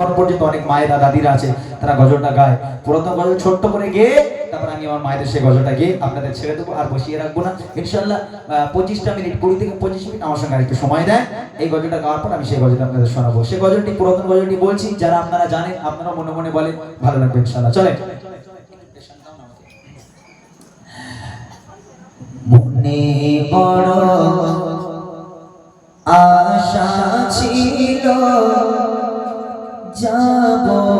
সর্বটিত অনেক মায়েরা, দাদিরা আছে, তারা গজলটা গায়। প্রথম গজল ছোট্ট করে গিয়ে তারপর আমি আমার মায়েদের সেই গজলটা গিয়ে আপনাদের ছেড়ে দেবো, আর বসিয়ে রাখব না। ইনশাল্লাহ পঁচিশটা মিনিট, কুড়ি থেকে পঁচিশ মিনিট আমার সঙ্গে আরেকটু সময় দেয় এই গজলটা গাওয়ার পর আমি সেই গজলটা আপনাদের শোনাবো। সেই গজলটি, পুরাতন গজলটি বলছি, যারা আপনারা জানেন আপনারা মনে মনে বলেন, ভালো লাগবে ইনশাল্লাহ চলে মনে বড় আশা ছিল Cho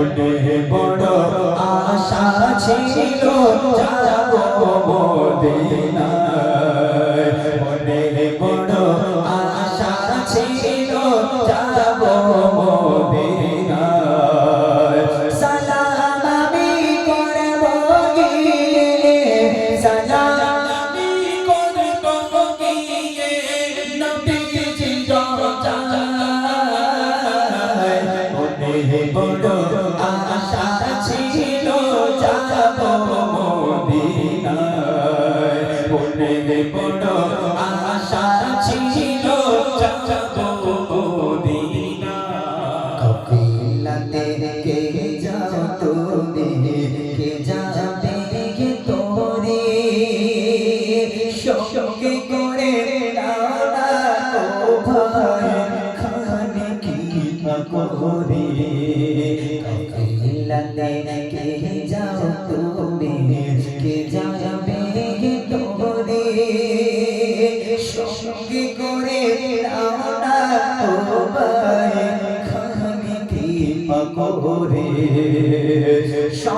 মনে বড় আশা ছিল যাব মোদের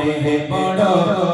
প্রেমে পড়ো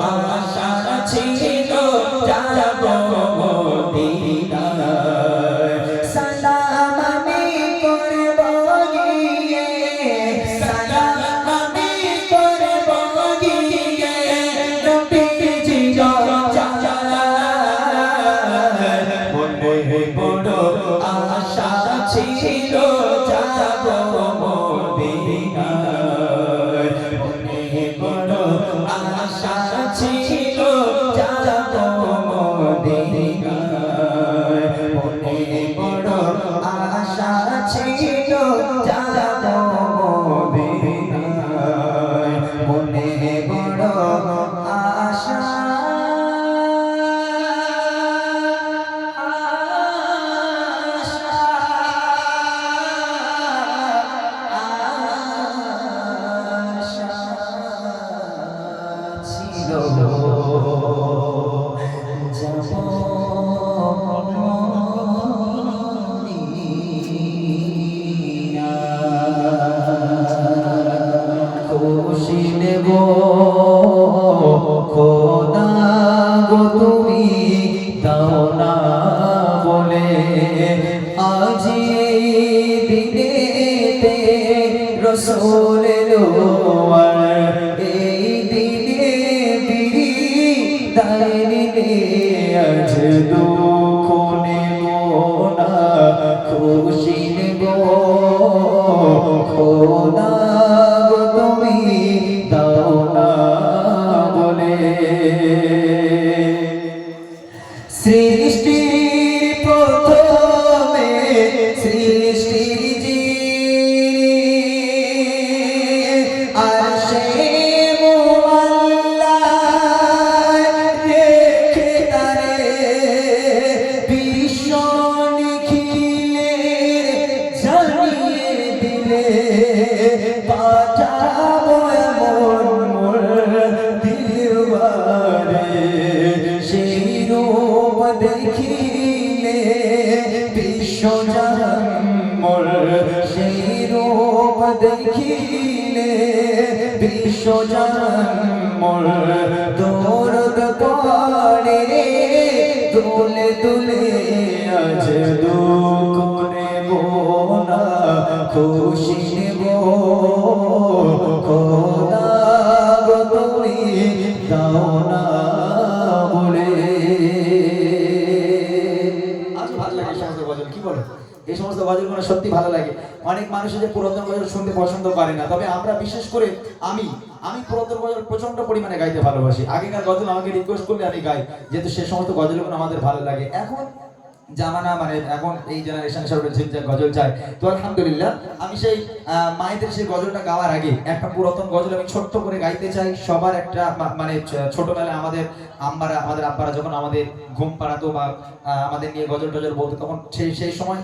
রসুল এই দিনে বিড়ি নিলে আজ দুঃখ নেব খুশি নেব, খোদা তুমি দাও না বলে। সৃষ্টির বিশ্ব জন্মর সেই রূপ দেখিলে বিশ্ব জন্মর দৌড় পড়ে দোলে খুশি নেব খোদা সমস্ত গজল, কি বলো? এই সমস্ত গজলগুলো সত্যি ভালো লাগে। অনেক মানুষ যে পুরাতন গজল শুনতে পছন্দ করে না, তবে আমরা বিশেষ করে আমি আমি পুরাতন গজল প্রচণ্ড পরিমাণে গাইতে ভালোবাসি। আগেকার গজল আমাকে রিকোয়েস্ট করলে আমি গাই, যেহেতু সে সমস্ত গজলগুলো আমাদের ভালো লাগে। এখন জামানা মানে এখন এই জেনারেশন সবাই ঝিমঝাক গজল চায়। তো আলহামদুলিল্লাহ, আমি সেই মায়েদের সেই গজলটা গাওয়ার আগে একটা পুরাতন গজল আমি ছোট্ট করে গাইতে চাই। সবার একটা মানে ছোটবেলায় আমাদের আম্মারা, আমাদের আব্বারা যখন আমাদের ঘুম পাড়াতো বা আমাদের নিয়ে গজল টজল বলতো, তখন সেই সেই সময়